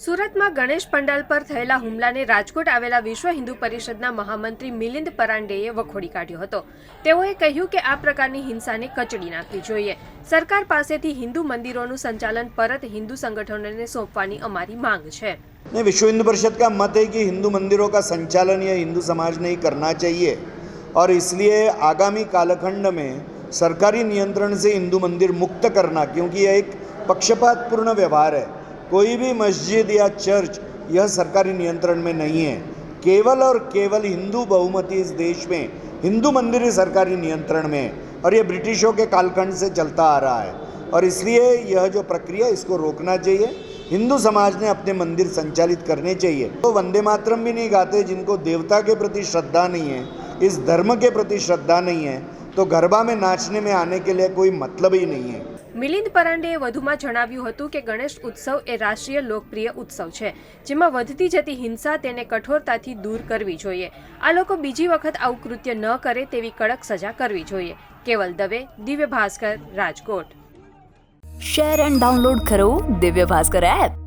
સુરતમાં ગણેશ પંડાલ પર થયેલા હુમલાને રાજકોટ આવેલા વિશ્વ હિન્દુ પરિષદના મહામંત્રી મિલિંદ પરાંડેએ વખોડી કાઢ્યો હતો તેઓએ કહ્યું કે આ પ્રકારની હિંસાને કચડી નાખવી જોઈએ સરકાર પાસેથી હિન્દુ મંદિરોનું સંચાલન પરત હિન્દુ સંગઠનોને સોંપવાની અમારી માંગ છે नहीं विश्व हिंदू परिषद का मत है कि हिंदू मंदिरों का संचालन यह हिंदू समाज ने ही करना चाहिए और इसलिए आगामी कालखंड में सरकारी नियंत्रण से हिंदू मंदिर मुक्त करना क्योंकि यह एक पक्षपातपूर्ण व्यवहार है कोई भी मस्जिद या चर्च यह सरकारी नियंत्रण में नहीं है। केवल और केवल हिंदू बहुमती इस देश में, हिंदू मंदिर ही सरकारी नियंत्रण में है और ये ब्रिटिशों के कालखंड से चलता आ रहा है। और इसलिए यह जो प्रक्रिया इसको रोकना चाहिए। हिंदू समाज ने अपने मंदिर संचालित करने चाहिए। तो वंदे मातरम भी नहीं गाते जिनको देवता के प्रति श्रद्धा नहीं है, इस धर्म के प्रति श्रद्धा नहीं है। तो गरबा में नाचने में आने के लिए कोई मतलब ही नहीं है। મિલિંદ પરાંડેએ વધુમાં જણાવ્યું હતું કે ગણેશ ઉત્સવ એ રાષ્ટ્રીય લોકપ્રિય ઉત્સવ છે, જેમાં વધતી જતી હિંસા તેને કઠોરતાથી દૂર કરવી જોઈએ. આ લોકો બીજી વખત આવું કૃત્ય ન કરે તેવી કડક સજા કરવી જોઈએ. Keval Dave, Divya Bhaskar, Rajkot. Share and download કરો દિવ્ય ભાસ્કર એપ.